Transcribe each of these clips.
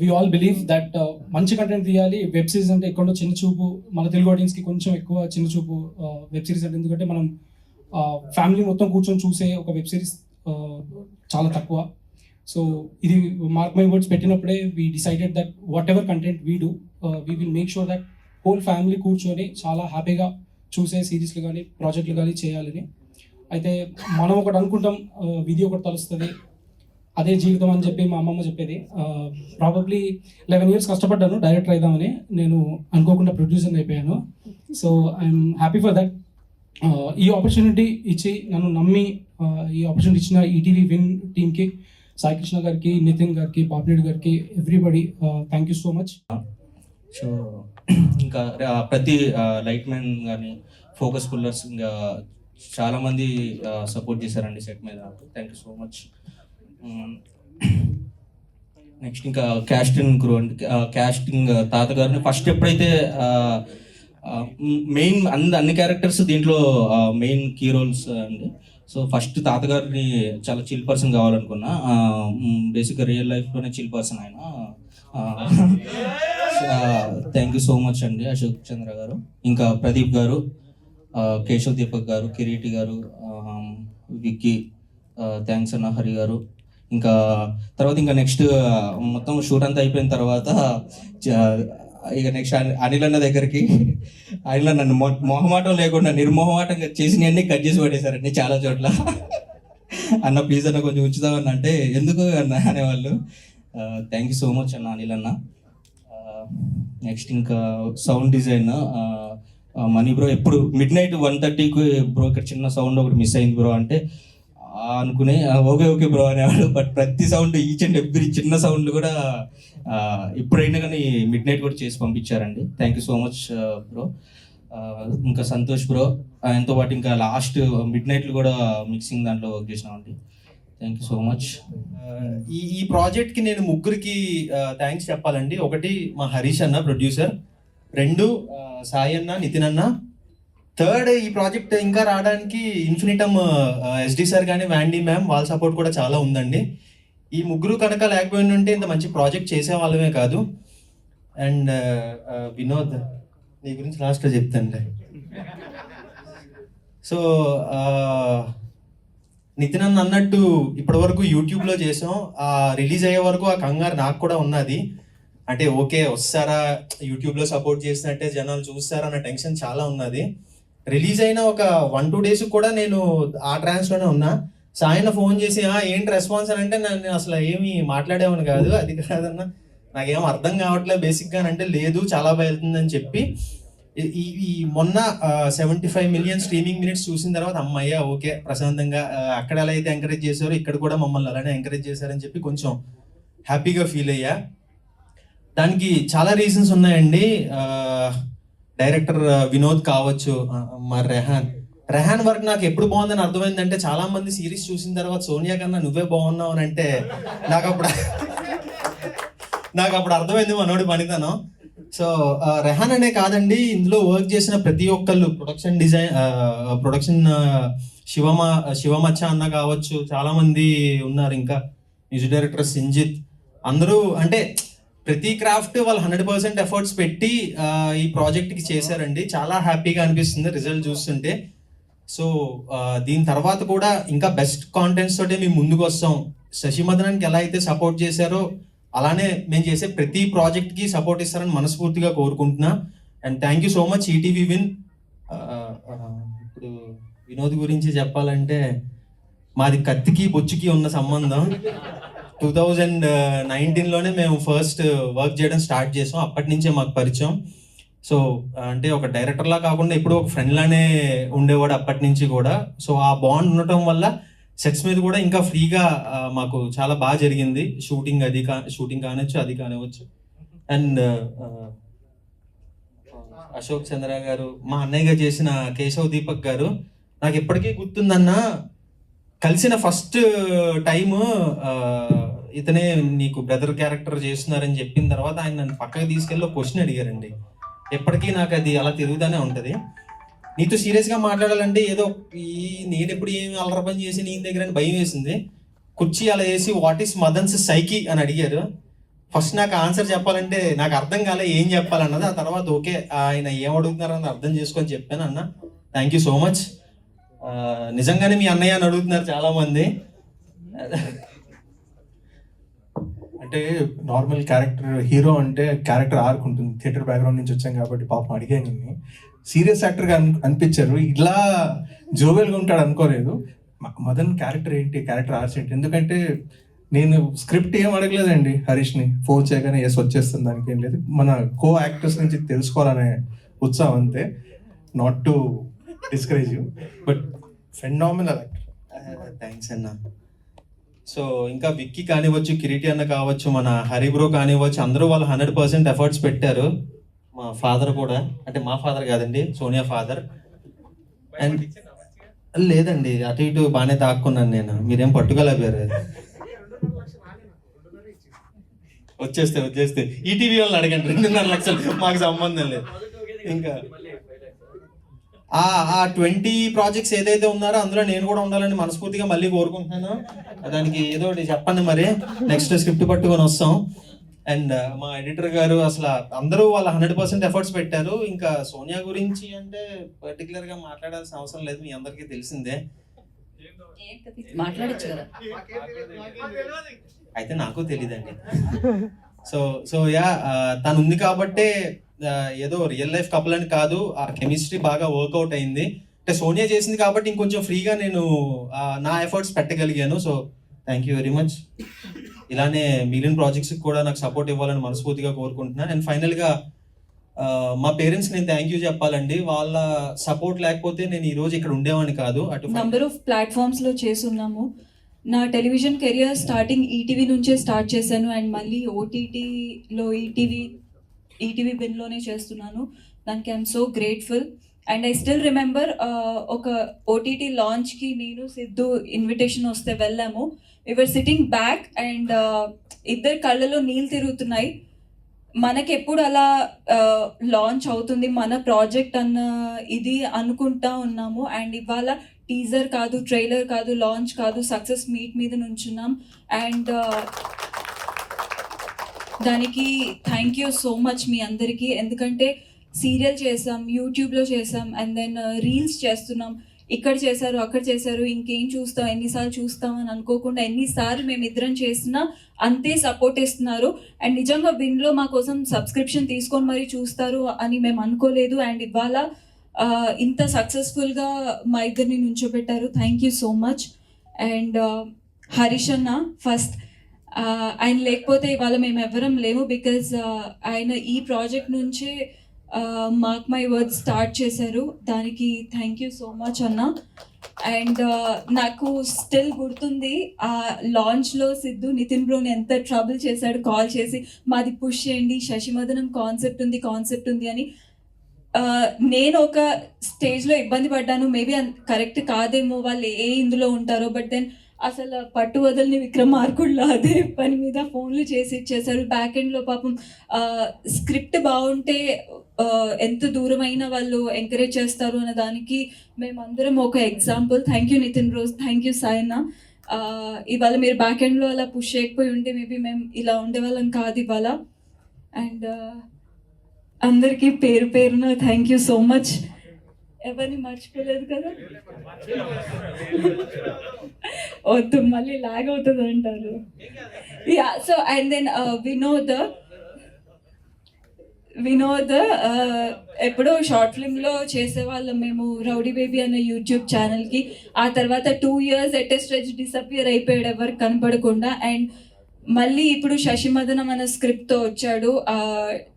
We all believe that మంచి content తీయాలి. Web series అంటే ఎక్కడో చిన్న చూపు. మన తెలుగు ఆడియన్స్కి కొంచెం ఎక్కువ చిన్న చూపు uh, వెబ్ సిరీస్ అంటే ఎందుకంటే మనం uh, ఫ్యామిలీ మొత్తం కూర్చొని చూసే ఒక వెబ్ సిరీస్ uh, చాలా తక్కువ. సో ఇది mark my words పెట్టినప్పుడే we decided that whatever content we do we will make sure that whole family కూర్చొని చాలా హ్యాపీగా చూసే సిరీస్లు కానీ ప్రాజెక్టులు కానీ చేయాలని. అయితే మనం ఒకటి అనుకుంటాం విధి ఒకటి తలుస్తుంది అదే జీవితం అని చెప్పి మా అమ్మమ్మ చెప్పేది. ప్రాబబ్లీ లెవెన్ ఇయర్స్ కష్టపడ్డాను డైరెక్టర్ అయిదామని. నేను అనుకోకుండా ప్రొడ్యూసర్ అయిపోయాను. So I'm happy for that ఈ ఆపర్చునిటీ ఇచ్చి నన్ను నమ్మి ఈ ఆపర్చునిటీ ఇచ్చిన ఈటీవీ విన్ టీమ్కి సాయి కృష్ణ గారికి నితిన్ గారికి పాపిరెడ్డి గారికి everybody thank you so much so ఇంకా ప్రతి లైట్ మ్యాన్ కానీ ఫోకస్ పుల్లర్స్ ఇంకా చాలామంది సపోర్ట్ చేశారండి సెట్ మీద. Thank you so much next ఇంకా క్యాస్టింగ్ క్రూ అండి క్యాస్టింగ్ తాతగారిని ఫస్ట్ ఎప్పుడైతే మెయిన్ అన్ని అన్ని క్యారెక్టర్స్ దీంట్లో మెయిన్ కీ రోల్స్ అండి సో ఫస్ట్ తాతగారిని చాలా చిల్ పర్సన్ కావాలనుకున్నా బేసిక్గా రియల్ లైఫ్లోనే చిల్ పర్సన్ ఆయన. థ్యాంక్ యూ సో మచ్ అండి అశోక్ చంద్ర గారు. ఇంకా ప్రదీప్ గారు కేశవ్ దీపక్ గారు కిరీటి గారు విక్కీ థ్యాంక్స్ అన్న హరి గారు. ఇంకా తర్వాత ఇంకా నెక్స్ట్ మొత్తం షూట్ అంతా అయిపోయిన తర్వాత చ- ఇక నెక్స్ట్ అనిల్ అన్న దగ్గరికి అనిల్ అన్న నన్ను మొహమాటం లేకుండా నిర్మోహమాటంగా చేసినవన్నీ కట్ చేసి పడేశారండి చాలా చోట్ల. అన్న ప్లీజ్ అన్న కొంచెం ఉంచుదామన్న అంటే ఎందుకు అన్న అనేవాళ్ళు. థ్యాంక్ యూ సో మచ్ అన్న అనిల్ అన్న. నెక్స్ట్ ఇంకా సౌండ్ డిజైన్ మనీ బ్రో ఎప్పుడు మిడ్ నైట్ వన్ థర్టీకి బ్రో ఇక్కడ చిన్న సౌండ్ ఒకటి మిస్ అయింది బ్రో అంటే అనుకునే ఓకే ఓకే బ్రో అనేవాడు. బట్ ప్రతి సౌండ్ ఈచ్ అండ్ ఎవ్రీ చిన్న సౌండ్ కూడా ఇప్పుడైనా ఎప్పుడైనా కానీ మిడ్ నైట్ కూడా చేసి పంపించారండి. Thank you so much bro. ఇంకా సంతోష్ బ్రో. ఆయనతో పాటు ఇంకా లాస్ట్ మిడ్ నైట్లు కూడా మిక్సింగ్ దాంట్లో వర్క్ చేసినామండి. Thank you so much. ఈ ఈ ప్రాజెక్ట్కి నేను ముగ్గురికి థ్యాంక్స్ చెప్పాలండి. ఒకటి మా హరీష్ అన్న ప్రొడ్యూసర్. రెండు సాయి అన్న నితిన్ అన్న. థర్డ్ ఈ ప్రాజెక్ట్ ఇంకా రావడానికి ఇన్ఫినిటమ్ ఎస్డి సార్ కానీ వ్యాండీ మ్యామ్ వాళ్ళ సపోర్ట్ కూడా చాలా ఉందండి. ఈ ముగ్గురు కనుక లేకపోయినంటే ఇంత మంచి ప్రాజెక్ట్ చేసే వాళ్ళమే కాదు. అండ్ వినోద్ నీ గురించి లాస్ట్లో చెప్తానులే. సో నితిన్ అన్న అన్నట్టు ఇప్పటి వరకు చేసాం. ఆ రిలీజ్ అయ్యే వరకు ఆ కంగారు నాకు కూడా ఉన్నది. అంటే ఓకే వస్తారా? యూట్యూబ్లో సపోర్ట్ చేసినట్టే జనాలు చూస్తారా? అన్న టెన్షన్ చాలా ఉన్నది. రిలీజ్ అయిన ఒక వన్ టూ డేస్ కూడా నేను ఆ ట్రాన్స్లోనే ఉన్నా. సాయన ఫోన్ చేసి ఏంటి రెస్పాన్స్? అని అంటే నన్ను అసలు ఏమి మాట్లాడేవాను కాదు అది కాదన్న. నాకేం అర్థం కావట్లేదు బేసిక్గా అంటే లేదు చాలా బాగా వెళ్తుందని చెప్పి. ఈ- మొన్న seventy five million streaming minutes చూసిన తర్వాత అమ్మయ్య ఓకే ప్రశాంతంగా అక్కడ ఎలా అయితే ఎంకరేజ్ చేశారో ఇక్కడ కూడా మమ్మల్ని అలానే ఎంకరేజ్ చేశారని చెప్పి కొంచెం హ్యాపీగా ఫీల్ అయ్యా. దానికి చాలా రీజన్స్ ఉన్నాయండి. డైరెక్టర్ వినోద్ కావచ్చు మా రెహాన్. రెహాన్ వర్క్ నాకు ఎప్పుడు బాగుందని అర్థమైందంటే చాలా మంది సిరీస్ చూసిన తర్వాత సోనియా కన్నా నువ్వే బాగున్నావు అని అంటే నాకు అప్పుడు నాకు అప్పుడు అర్థమైంది మనోడి పనితనం. సో రెహాన్ అనే కాదండి ఇందులో వర్క్ చేసిన ప్రతి ఒక్కళ్ళు ప్రొడక్షన్ డిజైన్ ప్రొడక్షన్ శివమ శివమచ్చ అన్న కావచ్చు చాలా మంది ఉన్నారు ఇంకా. Music director Sinjith. అందరూ అంటే ప్రతి క్రాఫ్ట్ వాళ్ళు హండ్రెడ్ పర్సెంట్ ఎఫర్ట్స్ పెట్టి ఈ ప్రాజెక్ట్కి చేశారండి. చాలా హ్యాపీగా అనిపిస్తుంది రిజల్ట్ చూస్తుంటే. సో దీని తర్వాత కూడా ఇంకా బెస్ట్ కాంటెంట్స్ తోటే మేము ముందుకు వస్తాం శశిమదనానికి ఎలా అయితే సపోర్ట్ చేశారో అలానే మేము చేసే ప్రతి ప్రాజెక్ట్కి సపోర్ట్ ఇస్తారని మనస్ఫూర్తిగా కోరుకుంటున్నా. And thank you so much ETV Win. ఇప్పుడు వినోద్ గురించి చెప్పాలంటే మాది కత్తికి బొచ్చుకి ఉన్న సంబంధం. టూ థౌజండ్ నైన్టీన్లోనే మేము ఫస్ట్ వర్క్ చేయడం స్టార్ట్ చేసాం. అప్పటి నుంచే మాకు పరిచయం. సో అంటే ఒక డైరెక్టర్ లా కాకుండా ఎప్పుడూ ఒక ఫ్రెండ్ లానే ఉండేవాడు అప్పటి నుంచి కూడా. సో ఆ బాండ్ ఉండటం వల్ల సెట్స్ మీద కూడా ఇంకా ఫ్రీగా మాకు చాలా బాగా జరిగింది. షూటింగ్ అది కా షూటింగ్ కానివచ్చు అది కానివచ్చు అండ్ అశోక్ చంద్ర గారు మా అన్నయ్యగా చేసిన కేశవ్ దీపక్ గారు నాకు ఎప్పటికీ గుర్తుందన్న కలిసిన ఫస్ట్ టైం ఇతనే నీకు బ్రదర్ క్యారెక్టర్ చేస్తున్నారని చెప్పిన తర్వాత ఆయన నన్ను పక్కకి తీసుకెళ్ళి క్వశ్చన్ అడిగారండి. ఎప్పటికీ నాకు అది అలా తిరుగుతూనే ఉంటుంది. నీతో సీరియస్గా మాట్లాడాలంటే ఏదో ఈ నేను ఎప్పుడు ఏమి అల్లరి పని చేసి నీ దగ్గర అని భయం వేసింది. కుర్చీ అలా వేసి వాట్ ఈస్ మదన్స్ సైకి అని అడిగారు. ఫస్ట్ నాకు ఆన్సర్ చెప్పాలంటే నాకు అర్థం కాలే ఏం చెప్పాలన్నది. ఆ తర్వాత ఓకే ఆయన ఏం అడుగుతున్నారు అర్థం చేసుకొని చెప్పాను అన్న. థ్యాంక్ యూ సో మచ్ నిజంగానే మీ అన్నయ్య అని అడుగుతున్నారు చాలామంది. అంటే నార్మల్ క్యారెక్టర్ హీరో అంటే క్యారెక్టర్ ఆర్క్ ఉంటుంది థియేటర్ బ్యాక్గ్రౌండ్ నుంచి వచ్చాం కాబట్టి పాపం అడిగాను నిన్ను. సీరియస్ యాక్టర్గా అన్ అనిపించారు. ఇలా జోవెల్గా ఉంటాడు అనుకోలేదు. మదన్ క్యారెక్టర్ ఏంటి? క్యారెక్టర్ ఆర్ట్స్ ఏంటి? ఎందుకంటే నేను స్క్రిప్ట్ ఏం అడగలేదండి హరీష్ని. ఫోన్ చేయగానే ఎస్ వచ్చేస్తుంది దానికి ఏం లేదు. మన కో యాక్టర్స్ నుంచి తెలుసుకోవాలనే ఉత్సాహం అంతే. Not to discourage you but phenomenal actor thanks అన్నా. సో ఇంకా విక్కీ కానివ్వచ్చు కిరీటి అన్న కావచ్చు మన హరిబ్రో కానివ్వచ్చు అందరూ వాళ్ళు హండ్రెడ్ పర్సెంట్ ఎఫర్ట్స్ పెట్టారు. మా ఫాదర్ కూడా అంటే మా ఫాదర్ కాదండి సోనియా ఫాదర్. అండ్ లేదండి అటు ఇటు బాగానే తాక్కున్నాను నేను. మీరేం పట్టుకోలేపారు వచ్చేస్తే వచ్చేస్తే. ఈటీవీ వాళ్ళని అడగండి రెండున్నర లక్షలు. మాకు సంబంధం లేదు. ఇంకా ఆ ఆ ట్వంటీ ప్రాజెక్ట్స్ ఏదైతే ఉన్నారో అందులో నేను కూడా ఉండాలని మనస్ఫూర్తిగా మళ్ళీ కోరుకుంటున్నాను. దానికి ఏదో ఒకటి చెప్పండి మరి. నెక్స్ట్ స్క్రిప్ట్ పట్టుకొని వస్తాం. అండ్ మా ఎడిటర్ గారు అసలు అందరూ వాళ్ళ హండ్రెడ్ పర్సెంట్ ఎఫర్ట్స్ పెట్టారు. ఇంకా సోనియా గురించి అంటే పర్టికులర్గా మాట్లాడాల్సిన అవసరం లేదు. మీ అందరికీ తెలిసిందే. మాట్లాడచ్చు కదా. అయితే నాకు తెలియదండి సో సో యా తను ఉంది కాబట్టే ఏదో రియల్ లైఫ్ కపుల్ అని కాదు ఆ కెమిస్ట్రీ బాగా వర్కౌట్ అయింది. అంటే సోనియా చేసింది కాబట్టి ఇంకొంచెం ఫ్రీగా నేను నా efforts పెట్టగలిగాను. So thank you very much ఇలానే మిగిలిన ప్రాజెక్ట్స్కి కూడా నాకు సపోర్ట్ ఇవ్వాలని మనస్ఫూర్తిగా కోరుకుంటున్నాను. అండ్ ఫైనల్గా మా పేరెంట్స్ నేను థ్యాంక్ యూ చెప్పాలండి. వాళ్ళ సపోర్ట్ లేకపోతే నేను ఈ రోజు ఇక్కడ ఉండేవాడిని కాదు. అటు నంబర్ ఆఫ్ ప్లాట్ఫామ్స్లో చేస్తున్నాము. నా టెలివిజన్ కెరియర్ స్టార్టింగ్ ఈటీవీ నుంచే స్టార్ట్ చేశాను. అండ్ మళ్ళీ ఓటీటీలో ఈటీవీ ఈటీవీ బిన్లోనే చేస్తున్నాను. దానికి I'm so grateful and I still remember ఒక ఓటీటీ లాంచ్కి నేను సిద్ధు ఇన్విటేషన్ వస్తే వెళ్ళాము. వివర్ సిట్టింగ్ బ్యాక్ అండ్ ఇద్దరు కళ్ళలో నీళ్ళు తిరుగుతున్నాయి. మనకి ఎప్పుడు అలా uh, లాంచ్ అవుతుంది మన ప్రాజెక్ట్ అన్న ఇది అనుకుంటా ఉన్నాము. అండ్ ఇవాళ టీజర్ కాదు ట్రైలర్ కాదు లాంచ్ కాదు సక్సెస్ మీట్ మీద నుంచున్నాం. అండ్ దానికి థ్యాంక్ యూ సో మచ్ మీ అందరికీ. ఎందుకంటే సీరియల్ చేసాం యూట్యూబ్లో చేసాం అండ్ దెన్ రీల్స్ చేస్తున్నాం. ఇక్కడ చేశారు అక్కడ చేశారు ఇంకేం చూస్తాం ఎన్నిసార్లు చూస్తాం అని అనుకోకుండా ఎన్నిసార్లు మేము ఇద్దరం చేసినా అంతే సపోర్ట్ ఇస్తున్నారు. అండ్ నిజంగా విన్లో మా కోసం సబ్స్క్రిప్షన్ తీసుకొని మరీ చూస్తారు అని మేము అనుకోలేదు. అండ్ ఇవాళ uh, ఇంత సక్సెస్ఫుల్గా మా ఇద్దరిని నుంచోబెట్టారు. Thank you so much and Harish అన్న ఫస్ట్ ఆయన లేకపోతే ఇవాళ మేము ఎవరం లేము బికాజ్ ఆయన ఈ ప్రాజెక్ట్ నుంచే మార్క్ మై వర్డ్ స్టార్ట్ చేశారు. దానికి థ్యాంక్ యూ సో మచ్ అన్న. అండ్ నాకు స్టిల్ గుర్తుంది ఆ లాంచ్లో సిద్ధు నితిన్ బ్రోని ఎంత ట్రబుల్ చేశాడు కాల్ చేసి మాది పుష్ చేయండి శశిమదనం కాన్సెప్ట్ ఉంది కాన్సెప్ట్ ఉంది అని. నేను ఒక స్టేజ్లో ఇబ్బంది పడ్డాను. మేబీ కరెక్ట్ కాదేమో వాళ్ళు ఏ ఇందులో ఉంటారో బట్ దెన్ అసలు పట్టు వదలని విక్రమార్కుడులో అదే పని మీద ఫోన్లు చేసి ఇచ్చేసారు బ్యాక్ ఎండ్లో పాపం స్క్రిప్ట్ బాగుంటే ఎంత దూరమైన వాళ్ళు ఎంకరేజ్ చేస్తారు అన్న దానికి మేమందరం ఒక ఎగ్జాంపుల్ థ్యాంక్ యూ నితిన్ రోజ్ థ్యాంక్ యూ సాయన్న ఇవాళ మీరు బ్యాక్ ఎండ్లో అలా పుష్ చేయకపోయి ఉంటే మేబీ మేము ఇలా ఉండేవాళ్ళం కాదు ఇవాళ. అండ్ అందరికీ పేరు పేరున థ్యాంక్ యూ సో మచ్ ఎవరిని మర్చిపోలేదు కదా? వద్దు మళ్ళీ లాగ్ అవుతుంది అంటారు. Yeah so and then Vinod Vinod ఎప్పుడో షార్ట్ ఫిల్మ్లో చేసేవాళ్ళం మేము రౌడీ బేబీ అనే యూట్యూబ్ ఛానల్కి ఆ తర్వాత two years at stretch disappear అయిపోయాడు ఎవరికి కనపడకుండా. అండ్ మళ్ళీ ఇప్పుడు శశిమదనం అనే స్క్రిప్ట్తో వచ్చాడు. ఆ,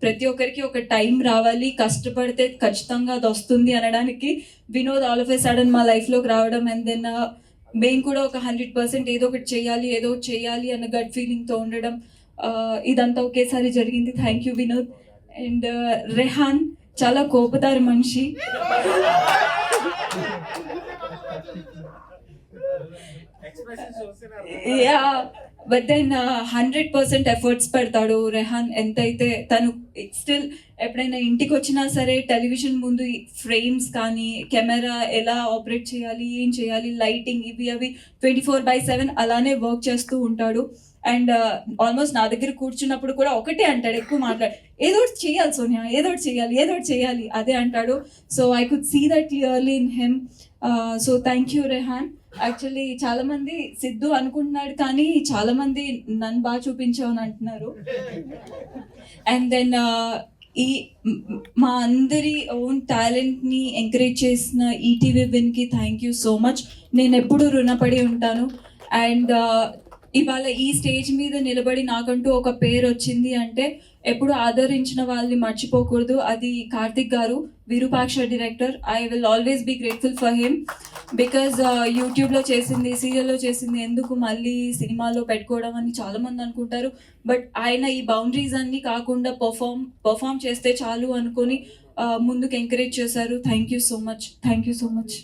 ప్రతి ఒక్కరికి ఒక టైం రావాలి కష్టపడితే ఖచ్చితంగా అది వస్తుంది అనడానికి Vinod all of a sudden మా లైఫ్లోకి రావడం అండ్ దెన్ మేము కూడా ఒక హండ్రెడ్ పర్సెంట్ ఏదో ఒకటి చేయాలి ఏదో ఒకటి చేయాలి అన్న గట్ ఫీలింగ్తో ఉండడం. ఇదంతా ఒకేసారి జరిగింది. Thank you Vinod. And Rehan చాలా కోపదారి మనిషి. Yeah but then hundred percent efforts పెడతాడు రెహాన్. ఎంతైతే తను స్టిల్ ఎప్పుడైనా ఇంటికి వచ్చినా సరే టెలివిజన్ ముందు ఫ్రేమ్స్ కానీ కెమెరా ఎలా ఆపరేట్ చేయాలి ఏం చేయాలి లైటింగ్ ఇవి అవి ట్వంటీ ఫోర్ బై సెవెన్ అలానే వర్క్ చేస్తూ ఉంటాడు. అండ్ ఆల్మోస్ట్ uh, నా దగ్గర కూర్చున్నప్పుడు కూడా ఒకటే అంటాడు ఎక్కువ మాట్లాడు ఏదో ఒకటి చేయాలి సోనియా ఏదో ఒకటి చేయాలి ఏదో ఒకటి చేయాలి అదే అంటాడు. So I could see that clearly in him so thank you Rehan. Actually చాలా మంది సిద్ధు అనుకుంటున్నాడు కానీ చాలా మంది నన్ను బాగా చూపించావు అని అంటున్నారు. అండ్ దెన్ uh, ఈ మా అందరి ఓన్ టాలెంట్ని ఎంకరేజ్ చేసిన ఈటీవీ విన్కి థ్యాంక్ యూ సో మచ్ నేను ఎప్పుడు రుణపడి ఉంటాను. అండ్ uh, ఇవాళ ఈ స్టేజ్ మీద నిలబడి నాకంటూ ఒక పేరు వచ్చింది అంటే ఎప్పుడు ఆదరించిన వాళ్ళని మర్చిపోకూడదు. అది కార్తిక్ గారు Virupaksha director I will always be grateful for him because యూట్యూబ్లో uh, చేసింది సీరియల్లో చేసింది ఎందుకు మళ్ళీ సినిమాలో పెట్టుకోవడం అని చాలా మంది అనుకుంటారు. బట్ ఆయన ఈ బౌండరీస్ అన్ని కాకుండా పర్ఫామ్ పర్ఫామ్ చేస్తే చాలు అనుకొని uh, ముందుకు ఎంకరేజ్ చేశారు. Thank you so much thank you so much